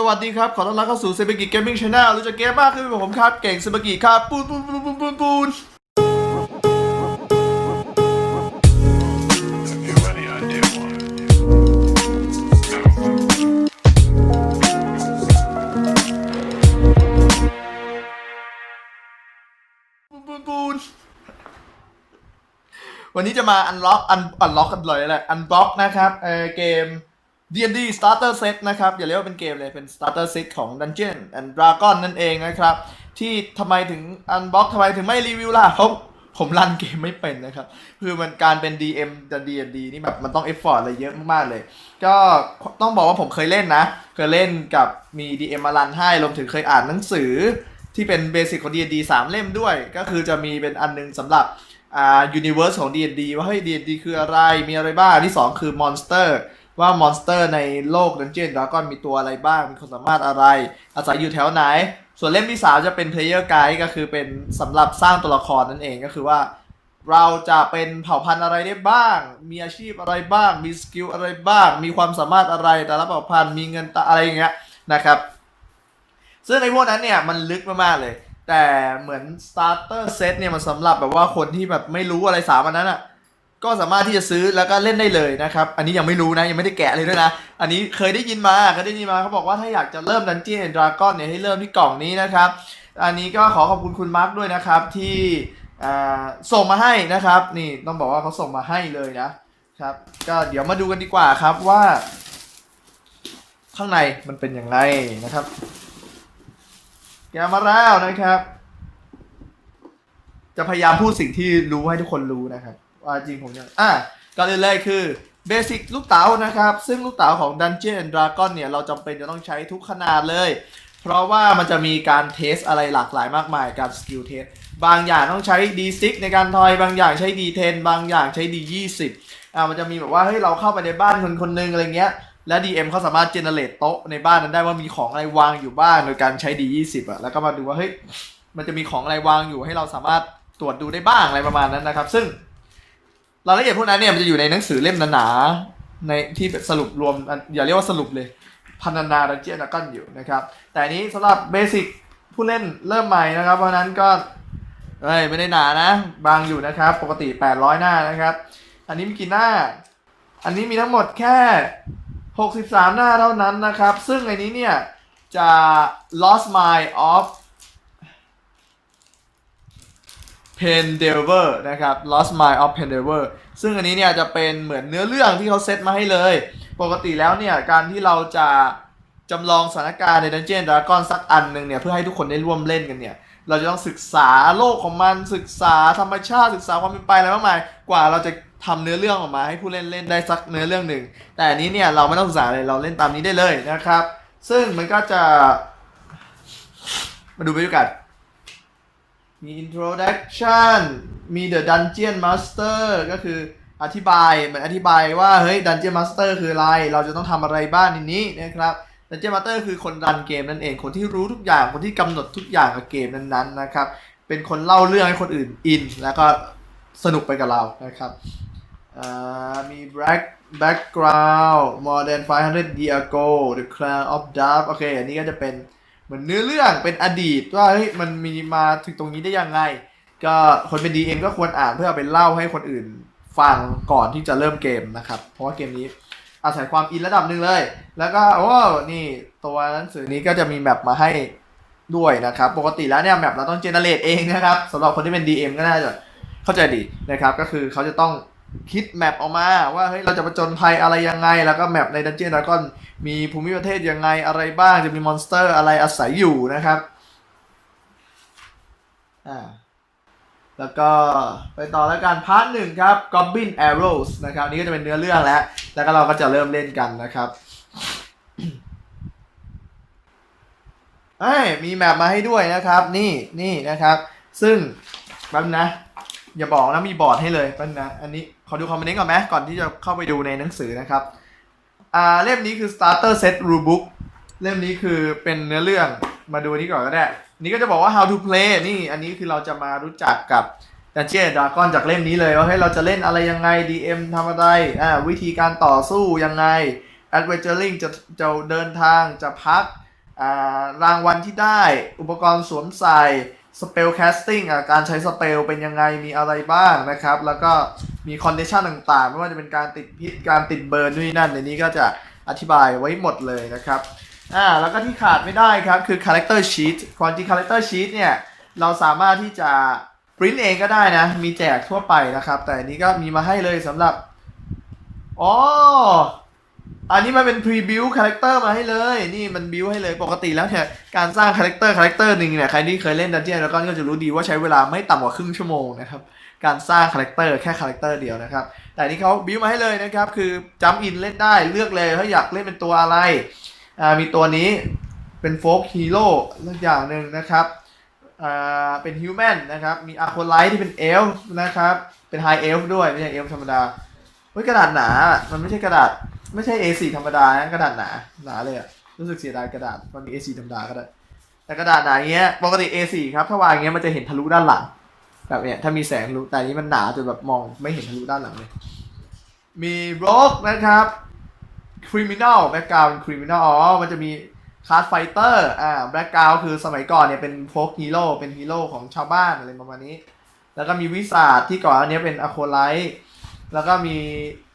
สวัสดีครับ ขอต้อนรับเข้าสู่เซบกิเกมมิ่งชาแนลรู้จักเกมมากขึ้นเป็นผมครับ เก่งเซบกิครับปูนปูนปูนปูนปูนปูนปูนปูนปูนวันนี้จะมาอันล็อกอันอันล็อกกันเลยแหละอันบล็อกนะครับเออเกม D&D Starter Set นะครับ อย่าเรียกว่าเป็นเกมเลย เป็น Starter Set ของ Dungeon and Dragon นั่นเองนะครับ ที่ทำไมถึงอันบล็อกทำไมถึงไม่รีวิวล่ะเพราะผมรันเกมไม่เป็นนะครับ คือมันการเป็น DM แต่ D&D นี่แบบมันต้องเอฟฟอร์ตอะไรเยอะมากๆเลย ก็ต้องบอกว่าผมเคยเล่นนะ เคยเล่นกับมี DM มารันให้รวมถึงเคยอ่านหนังสือ ที่เป็นเบสิกของ D&D สามเล่มด้วย ก็คือจะมีเป็นอันหนึงสำหรับอ่า universe ของ D&D ว่าเฮ้ย D&D คืออะไร มีอะไรบ้างที่ 2 คือ monster ว่ามอนสเตอร์ในโลก Dungeon Dragon มีตัวอะไรบ้าง มีความสามารถอะไร อาศัยอยู่แถวไหน ส่วนเล่มที่ 3 จะเป็น Player Guide ก็คือเป็นสำหรับสร้างตัวละครนั่นเองก็คือว่า เราจะเป็นเผ่าพันธุ์อะไรได้บ้าง มีอาชีพอะไรบ้าง มีสกิลอะไรบ้าง มีความสามารถอะไรแต่ละเผ่าพันธุ์มีเงินตะอะไรอย่างเงี้ยนะครับซึ่งในพวกนั้นเนี่ยมันลึกมากๆเลย แต่เหมือน starter set เนี่ยมันสำหรับแบบว่าคนที่แบบไม่รู้อะไรสามอันนั้นอะ ก็สามารถที่จะซื้อแล้วก็เล่นได้เลยนะครับ อันนี้ยังไม่รู้นะยังไม่ได้แกะเลยด้วยนะ อันนี้เคยได้ยินมาเคยได้ยินมาเขาบอกว่าถ้าอยากจะเริ่ม Dungeon and Dragon เนี่ยให้เริ่มที่กล่องนี้นะครับ อันนี้ก็ขอขอบคุณคุณมาร์คด้วยนะครับที่ส่งมาให้นะครับ นี่ต้องบอกว่าเขาส่งมาให้เลยนะครับ ก็เดี๋ยวมาดูกันดีกว่าครับว่า ข้างในมันเป็นอย่างไรนะครับ แกมาแล้วนะครับ จะพยายามพูดสิ่งที่รู้ให้ทุกคนรู้นะครับ ว่าจริงผมยังอะก่อนอื่นเลยคือเบสิกลูกเต๋านะครับ ซึ่งลูกเต๋าของ Dungeon and Dragon เนี่ย เราจำเป็นจะต้องใช้ทุกขนาดเลย เพราะว่ามันจะมีการเทสอะไรหลากหลายมากมายการสกิลเทสบางอย่างต้องใช้ D6 ในการทอย บางอย่างใช้ D10 บางอย่างใช้ D20 อ่ามันจะมีแบบว่าเฮ้ยเราเข้าไปในบ้านคนคนหนึงอะไรเงี้ยและ DM เขาสามารถเจเนเรตโต๊ะในบ้านนั้นได้ว่ามีของอะไรวางอยู่บ้างโดยการใช้ D20 อะแล้วก็มาดูว่าเฮ้ยมันจะมีของอะไรวางอยู่ให้เราสามารถตรวจดูได้บ้างอะไรประมาณนั้นนะครับ ซึ่ง รายละเอียดพวกนั้นเนี่ยมันจะอยู่ในหนังสือเล่มหนาๆในที่สรุปรวมอย่าเรียกว่าสรุปเลยพันนาดันเจียนกันอยู่นะครับ แต่อันนี้สำหรับเบสิกผู้เล่นเริ่มใหม่นะครับ เพราะนั้นก็เอ้ยไม่ได้หนานะ บางอยู่นะครับ ปกติ 800 หน้านะครับ อันนี้มีกี่หน้า อันนี้มีทั้งหมดแค่ 63 หน้าเท่านั้นนะครับ ซึ่งในนี้เนี่ยจะ lost mind of Pendelver นะครับ Lost Mind of Pendelver ซึ่งอันนี้เนี่ยจะเป็นเหมือนเนื้อเรื่องที่เขาเซตมาให้เลย ปกติแล้วเนี่ยการที่เราจะจำลองสถานการณ์ใน Dungeon Dragon สักอันหนึ่งเนี่ยเพื่อให้ทุกคนได้ร่วมเล่นกันเนี่ยเราจะต้องศึกษาโลกของมันศึกษาธรรมชาติศึกษาความเป็นไปอะไรมากมายกว่าเราจะทำเนื้อเรื่องออกมาให้ผู้เล่นเล่นได้สักเนื้อเรื่องหนึ่ง แต่อันนี้เนี่ยเราไม่ต้องศึกษาเลยเราเล่นตามนี้ได้เลยนะครับ ซึ่งมันก็จะมาดูบรรยากาศ มี introduction มี the dungeon master ก็คืออธิบายเหมือนอธิบายว่า เฮ้ย dungeon master คืออะไร เราจะต้องทำอะไรบ้างในนี้นะครับ dungeon master คือคนรันเกมนั่นเอง คนที่รู้ทุกอย่าง คนที่กำหนดทุกอย่างกับเกมนั้นๆนะครับ เป็นคนเล่าเรื่องให้คนอื่นอิน แล้วก็สนุกไปกับเรานะครับมี back background more than 500 years ago the clan of dark โอเค อันนี้ก็จะเป็น เหมือนเนื้อเรื่องเป็นอดีตว่าเฮ้ยมันมีมาถึงตรงนี้ได้ยังไง ก็คนเป็นดีเองก็ควรอ่านเพื่อเอาไปเล่าให้คนอื่นฟังก่อนที่จะเริ่มเกมนะครับ เพราะว่าเกมนี้อาศัยความอินระดับหนึ่งเลย แล้วก็โอ้นี่ตัวหนังสือนี้ก็จะมีแมปมาให้ด้วยนะครับ ปกติแล้วเนี่ยแมปเราต้องเจเนเรตเองนะครับสำหรับคนที่เป็น DM ก็น่าจะเข้าใจดีนะครับ ก็คือเขาจะต้อง คิดแมปออกมาว่าเฮ้ยเราจะประจนภัยอะไรยังไง แล้วก็แมปในดันเจียนดากอนมีภูมิประเทศยังไงอะไรบ้างจะมีมอนสเตอร์อะไรอาศัยอยู่นะครับอ่าแล้วก็ไปต่อแล้วกันพาร์ทหนึ่งครับ Goblin Arrows นะครับนี่ก็จะเป็นเนื้อเรื่องแล้ว แล้วก็เราก็จะเริ่มเล่นกันนะครับเอ้ยมีแมปมาให้ด้วยนะครับ นี่นี่นะครับ ซึ่งแป๊บนะ อย่าบอกนะมีบอร์ดให้เลยแป๊บนะอันนี้ขอดูคอมเมนต์ก่อนไหมก่อนที่จะเข้าไปดูในหนังสือนะครับอ่าเล่มนี้คือ starter set rule book เล่มนี้คือเป็นเนื้อเรื่องมาดูนี้ก่อนก็ได้นนี้ก็จะบอกว่า how to play นี่อันนี้คือเราจะมารู้จักกับ Dungeon Dragon จากเล่มนี้เลยว่าเฮ้ยเราจะเล่นอะไรยังไง DM ทำอะไรอ่าวิธีการต่อสู้ยังไง adventuring จะจะเดินทางจะพักอ่ารางวัลที่ได้อุปกรณ์สวมใส่ สเปลแคสติ้งอะการใช้สเปลเป็นยังไงมีอะไรบ้างนะครับ แล้วก็มีคอนดิชันต่างๆ ไม่ว่าจะเป็นการติดพิษการติดเบิร์นนู่นนั่นในนี้ก็จะอธิบายไว้หมดเลยนะครับอ่าแล้วก็ที่ขาดไม่ได้ครับคือ Character Sheet ความจริง Character Sheet เนี่ย เราสามารถที่จะปริ้นเองก็ได้นะ มีแจกทั่วไปนะครับ แต่นนี้ก็มีมาให้เลยสำหรับอ๋อ อันนี้มันเป็น pre-build character มาให้เลย นี่มัน build ให้เลยปกติแล้วเนี่ยการสร้าง character character หนึ่งเนี่ยใครที่เคยเล่น Dungeon แล้วก็จะรู้ดีว่าใช้เวลาไม่ต่ำกว่าครึ่งชั่วโมงนะครับการสร้าง character แค่ character เดียวนะครับแต่นนี้เขา build มาให้เลยนะครับคือ jump in เล่นได้เลือกเลยถ้าอยากเล่นเป็นตัวอะไรอ่ามีตัวนี้เป็น folk hero สักอย่างหนึ่งนะครับอ่าเป็น human นนะครับมี acolyte ที่เป็น elf นะครับเป็น high elf ด้วยไม่ใช่ elf ธรรมดาเฮ้ยกระดาษหนา มันไม่ใช่กระดาษ ไม่ใช่ A4 ธรรมดานะกระดาษหนาหนาเลยอะรู้สึกเสียดายกระดาษมันมี A4 ธรรมดาก็ได้แต่กระดาษหนาอย่างเงี้ยปกติ A4 ครับถ้าวางอย่างเงี้ยมันจะเห็นทะลุด้านหลัง แบบเนี้ยถ้ามีแสงทะลุแต่อันนี้มันหนาจนแบบมองไม่เห็นทะลุด้านหลังเลย มี rogue นะครับ criminal background criminal อ๋อมันจะมี card fighter อ่า background คือสมัยก่อนเนี่ยเป็น folk hero เป็นฮีโร่ของชาวบ้านอะไรประมาณนี้ แล้วก็มีวิสาดที่ก่อนอันนี้เป็น acolyte แล้วก็มี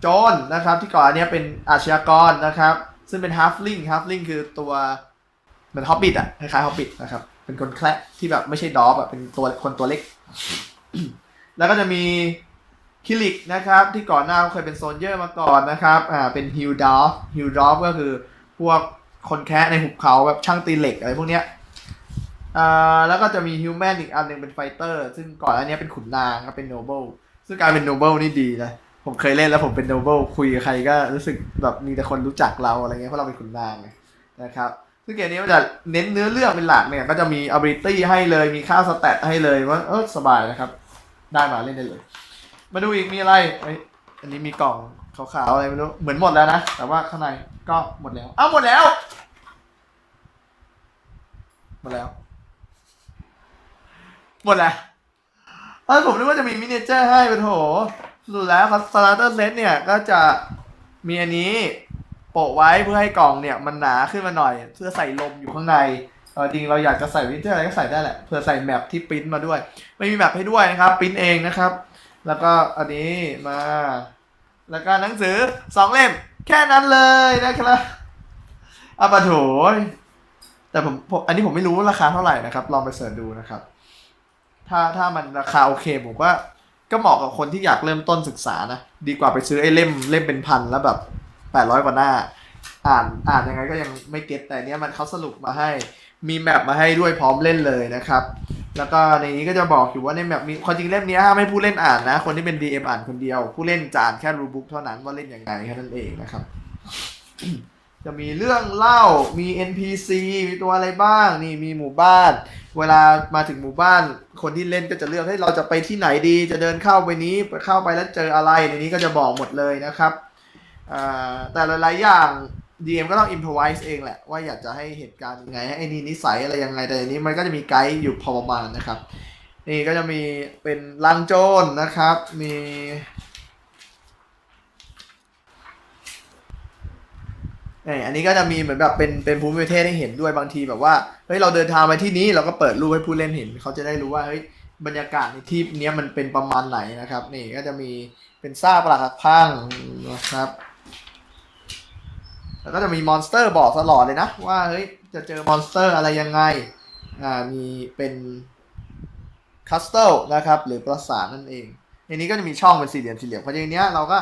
โจนนะครับ ที่ก่อนอันนี้เป็นอาชญากรนะครับ ซึ่งเป็น halfling halfling คือตัวเหมือนฮอบบิ t อะคล้ายๆฮอบบิ t นะครับ เป็นคนแคระที่แบบไม่ใช่ดอฟอะเป็นตัวคนตัวเล็ก แล้วก็จะมีคิลิกนะครับ ที่ก่อนหน้าเขาเคยเป็นโซนเยอร์มาก่อนนะครับอ่าเป็นฮิลดอฟฮิลดอฟก็คือพวกคนแคะในหุบเขาแบบช่างตีเหล็กอะไรพวกเนี้ยอ่าแล้วก็จะมีฮิวแมนอีกอันหนึ่งเป็นไฟเตอร์ซึ่งก่อนอันนี้เป็นขุนนางครับเป็นโนเบิลซึ่งการเป็นโนเบิลนี่ดีนะ ผมเคยเล่นแล้วผมเป็นโนเบิลคุยกับใครก็รู้สึกแบบมีแต่คนรู้จักเราอะไรเงี้ยเพราะเราเป็นขุนนางไงนะครับซึ่งเกมนี้มันจะเน้นเนื้อเรื่องเป็นหลักเนี่ยก็จะมี ability ให้เลยมีค่าสแตทให้เลยว่าเออสบายนะครับ ได้มาเล่นได้เลย มาดูอีกมีอะไรเอ้ยอันนี้มีกล่องขาวๆอะไรไม่รู้เหมือนหมดแล้วนะแต่ว่าข้างในก็หมดแล้วอ้าวหมดแล้วหมดแล้ว หมดแล้วเออผมนึกว่าจะมีมินิเจอร์ให้เป็นโถ สุดแล้วครับสตาร์เตอร์เซตเนี่ยก็จะมีอันนี้โปะไว้เพื่อให้กล่องเนี่ยมันหนาขึ้นมาหน่อย เพื่อใส่ลมอยู่ข้างในเออจริงเราอยากจะใส่วินเจอร์อะไรก็ใส่ได้แหละเพื่อใส่แมปที่ปริ้นมาด้วย ไม่มีแมปให้ด้วยนะครับปริ้นเองนะครับ แล้วก็อันนี้มา แล้วก็หนังสือสองเล่ม แค่นั้นเลยนะครับอาปะโถแต่ผมผมอันนี้ผมไม่รู้ราคาเท่าไหร่นะครับ ลองไปเสิร์ชดูนะครับ ถ้าถ้ามันราคาโอเคผมว่า ก็เหมาะกับคนที่อยากเริ่มต้นศึกษานะ ดีกว่าไปซื้อไอ้เล่มเล่มเป็นพันแล้วแบบแปดร้อยกว่าหน้า อ่านอ่านยังไงก็ยังไม่เก็ตแต่เนี้ยมันเขาสรุปมาให้ มีแมปมาให้ด้วยพร้อมเล่นเลยนะครับ แล้วก็ในนี้ก็จะบอกอยู่ว่าในแมปมีความจริงเล่มนี้ห้ามให้ผู้เล่นอ่านนะ คนที่เป็น DM อ่านคนเดียว ผู้เล่นจะอ่านแค่รูบุ๊กเท่านั้นว่าเล่นยังไงแค่นั้นเองนะครับ จะมีเรื่องเล่า มี NPC มีตัวอะไรบ้าง นี่มีหมู่บ้าน เวลามาถึงหมู่บ้าน คนที่เล่นก็จะเลือกให้เราจะไปที่ไหนดี จะเดินเข้าไปนี้ เข้าไปแล้วเจออะไร ในนี้ก็จะบอกหมดเลยนะครับ แต่หลายๆอย่าง DM ก็ต้อง improvise เองแหละ ว่าอยากจะให้เหตุการณ์ยังไง ให้ไอ้นี่นิสัยอะไรยังไง แต่อันนี้มันก็จะมีไกด์อยู่พอประมาณนะครับ นี่ก็จะมีเป็นลังโจรนะครับ มี อันนี้ก็จะมีเหมือนแบบเป็นเป็นภูมิประเทศให้เห็นด้วยบางทีแบบว่าเฮ้ยเราเดินทางไปที่นี้เราก็เปิดรูปให้ผู้เล่นเห็นเขาจะได้รู้ว่าเฮ้ยบรรยากาศในที่เนี้ยมันเป็นประมาณไหนนะครับ นี่ก็จะมีเป็นซากปรักหักพังนะครับแล้วก็จะมีมอนสเตอร์บอกตลอดเลยนะ ว่าเฮ้ยจะเจอมอนสเตอร์อะไรยังไงอ่ามีเป็นคัสเตลนะครับหรือประสานนั่นเองในนี้ก็จะมีช่องเป็นสี่เหลี่ยมสี่เหลี่ยมเพราะในเนี้ยเราก็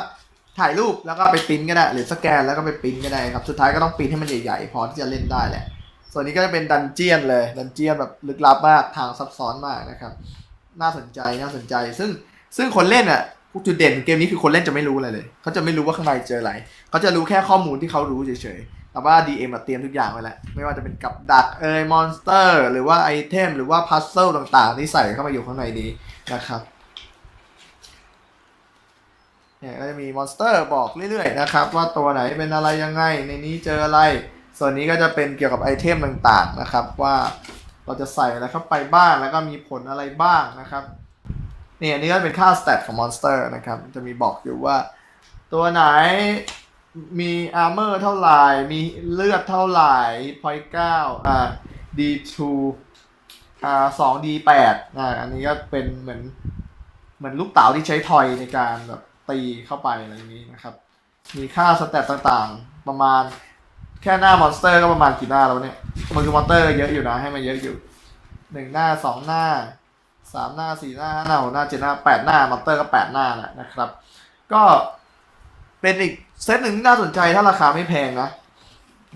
ถ่ายรูปแล้วก็ไปปริ้นก็ได้ หรือสแกนแล้วก็ไปปริ้นก็ได้ครับ สุดท้ายก็ต้องปริ้นให้มันใหญ่ๆ พอที่จะเล่นได้แหละ ส่วนนี้ก็จะเป็นดันเจียนเลย ดันเจียนแบบลึกลับมาก ทางซับซ้อนมากนะครับ น่าสนใจ น่าสนใจ ซึ่งซึ่งคนเล่นอะจุดเด่นเกมนี้คือคนเล่นจะไม่รู้อะไรเลย เขาจะไม่รู้ว่าข้างในเจออะไร เขาจะรู้แค่ข้อมูลที่เขารู้เฉยๆ แต่ว่า DM อะเตรียมทุกอย่างไว้แล้ว ไม่ว่าจะเป็นกับดักเอยมอนสเตอร์ หรือว่าไอเทม หรือว่าพัซเซิลต่างๆ ที่ใส่เข้ามาอยู่ข้างในนี้นะครับ เนี่ยก็จะมีมอนสเตอร์บอกเรื่อยๆนะครับว่าตัวไหนเป็นอะไรยังไง ในนี้เจออะไร ส่วนนี้ก็จะเป็นเกี่ยวกับไอเทมต่างๆนะครับ ว่าเราจะใส่อะไรเข้าไปบ้างแล้วก็มีผลอะไรบ้างนะครับนี่อันนี้ก็เป็นค่าสเตตของมอนสเตอร์นะครับจะมีบอกอยู่ว่า ตัวไหนมีอาร์เมอร์เท่าไหร่ มีเลือดเท่าไหร่พอยเก้าอ่า D2 อ่าสอง D8 อ่าอันนี้ก็เป็นเหมือน เหมือนลูกเต๋าที่ใช้ทอยในการแบบ ตีเข้าไปอะไรอย่างนี้นะครับ มีค่าสเตตต่างๆ ประมาณแค่หน้ามอนสเตอร์ก็ประมาณกี่หน้าแล้วเนี่ยมันคือมอนสเตอร์เยอะอยู่นะให้มันเยอะอยู่หนึ่งหน้าสองหน้าสามหน้าสี่หน้าห้าหน้าหกหน้าเจ็ดหน้าแปดหน้ามอนสเตอร์ก็แปดหน้าแหละนะครับ ก็เป็นอีกเซตหนึ่งที่น่าสนใจถ้าราคาไม่แพงนะ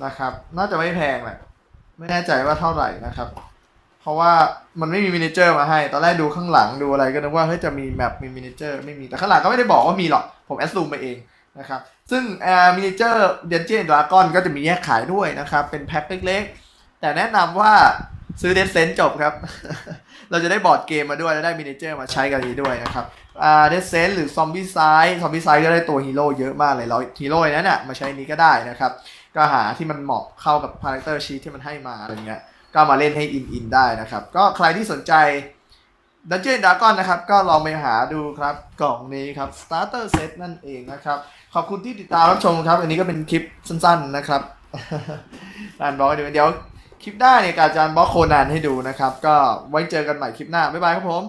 นะครับ น่าจะไม่แพงแหละไม่แน่ใจว่าเท่าไหร่นะครับ เพราะว่ามันไม่มีมินิเจอร์มาให้ ตอนแรกดูข้างหลังดูอะไรก็นึกว่าเฮ้ยจะมีแมปมีมินิเจอร์ไม่มี แต่ข้างหลังก็ไม่ได้บอกว่ามีหรอก ผมแอดซูมไปเองนะครับ ซึ่งแอร์มินิเจอร์เดนเจนดราก้อนก็จะมีแยกขายด้วยนะครับ เป็นแพ็คเล็กๆ แต่แนะนำว่าซื้อเดนเซนจบครับ เราจะได้บอร์ดเกมมาด้วยและได้มินิเจอร์มาใช้กันนี้ด้วยนะครับอ่าเดนเซนหรือซอมบี้ไซด์ซอมบี้ไซด์ก็ได้ตัวฮีโร่เยอะมากเลยเราฮีโร่นั้นน่ะมาใช้นี้ก็ได้นะครับ ก็หาที่มันเหมาะเข้ากับคาแรคเตอร์ชีทที่มันให้มาอะไรเงี้ย ก็มาเล่นให้อินอินได้นะครับ ก็ใครที่สนใจดันเจียนดากอนนะครับ ก็ลองไปหาดูครับ กล่องนี้ครับ Starter Set นั่นเองนะครับ ขอบคุณที่ติดตามรับชมครับ อันนี้ก็เป็นคลิปสั้น ๆนะครับกานบล็อกเดี๋ยวเดี๋ยวคลิปหน้าเนี่ยการจานบล็อกโคนันให้ดูนะครับ ก็ไว้เจอกันใหม่คลิปหน้า บ๊ายบายครับผม